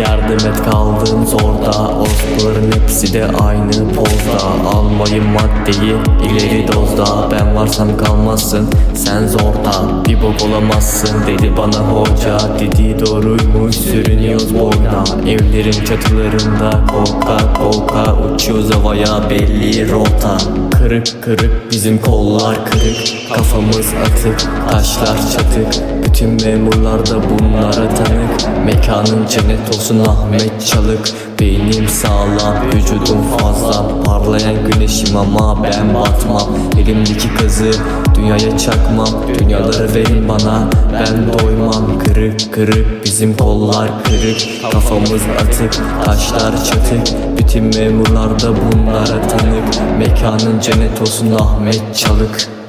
yardım et kaldığım zorda. Orospuların hepsi de aynı pozda. Almayın maddeyi ileri dozda. Ben varsam kalmazsın sen zorda. Bir bok olamazsın dedi bana hoca. Dediği doğruymuş sürünüyoruz boyda Evlerin çatılarında korka korka Uçuyoruz havaya belli rota. Kırık kırık bizim kollar kırık Kafamız atık taşlar çatık Bütün memurlar da bunlara tanık. Mekanın cennet olsun Ahmet Çalık. Beynim sağlam vücudum fazla. Parlayan güneşim ama ben batmam. Elimdeki kızı dünyaya çakmam. Dünyaları verin bana ben doymam. Kırık kırık bizim kollar kırık. Kafamız atık taşlar çatık. Bütün memurlar da bunlara tanık. Mekanın cennet olsun Ahmet Çalık